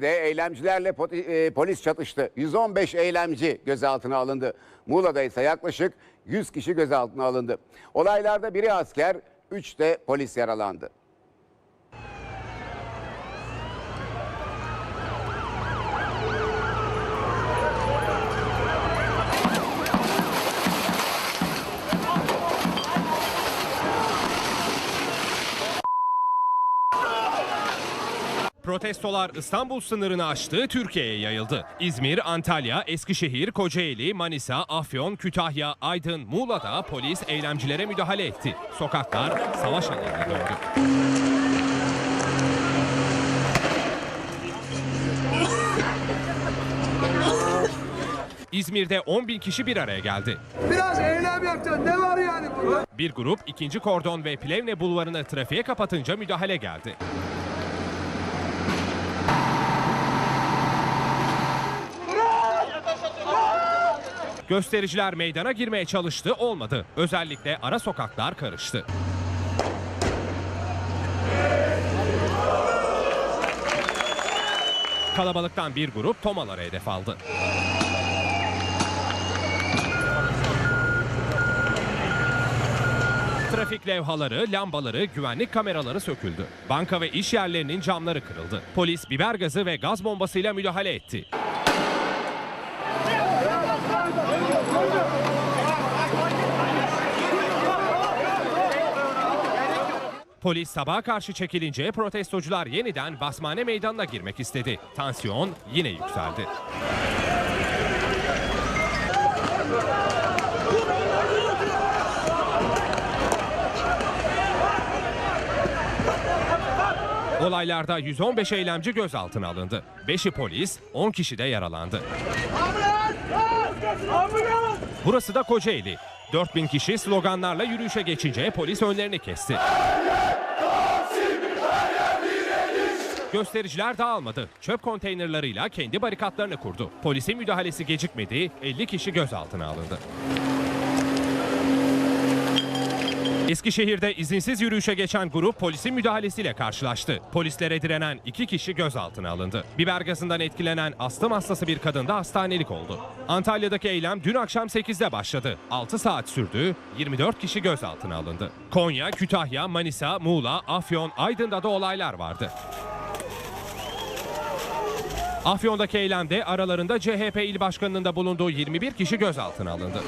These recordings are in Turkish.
Ve eylemcilerle e, polis çatıştı. 115 eylemci gözaltına alındı. Muğla'da ise yaklaşık 100 kişi gözaltına alındı. Olaylarda biri asker, 3 de polis yaralandı. Protestolar İstanbul sınırını aştı, Türkiye'ye yayıldı. İzmir, Antalya, Eskişehir, Kocaeli, Manisa, Afyon, Kütahya, Aydın, Muğla'da polis eylemcilere müdahale etti. Sokaklar savaş alanına döndü. İzmir'de 10 bin kişi bir araya geldi. Biraz eylem yapacaksın. Ne var yani burada? Bir grup ikinci kordon ve Plevne bulvarını trafiğe kapatınca müdahale geldi. Göstericiler meydana girmeye çalıştı, olmadı. Özellikle ara sokaklar karıştı. Kalabalıktan bir grup tomalara hedef aldı. Trafik levhaları, lambaları, güvenlik kameraları söküldü. Banka ve iş yerlerinin camları kırıldı. Polis biber gazı ve gaz bombasıyla müdahale etti. Polis sabaha karşı çekilince protestocular yeniden Basmane Meydanı'na girmek istedi. Tansiyon yine yükseldi. Olaylarda 115 eylemci gözaltına alındı. 5'i polis, 10 kişi de yaralandı. Burası da Kocaeli. 4000 kişi sloganlarla yürüyüşe geçince polis önlerini kesti. Göstericiler dağılmadı. Çöp konteynerlarıyla kendi barikatlarını kurdu. Polisin müdahalesi gecikmedi. 50 kişi gözaltına alındı. Eskişehir'de izinsiz yürüyüşe geçen grup polisin müdahalesiyle karşılaştı. Polislere direnen iki kişi gözaltına alındı. Biber gazından etkilenen astım hastası bir kadın da hastanelik oldu. Antalya'daki eylem dün akşam 8'de başladı. 6 saat sürdü, 24 kişi gözaltına alındı. Konya, Kütahya, Manisa, Muğla, Afyon, Aydın'da da olaylar vardı. Afyon'daki eylemde aralarında CHP il başkanının da bulunduğu 21 kişi gözaltına alındı.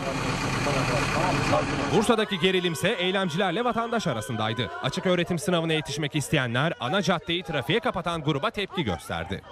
Bursa'daki gerilimse eylemcilerle vatandaş arasındaydı. Açık öğretim sınavına yetişmek isteyenler ana caddeyi trafiğe kapatan gruba tepki gösterdi.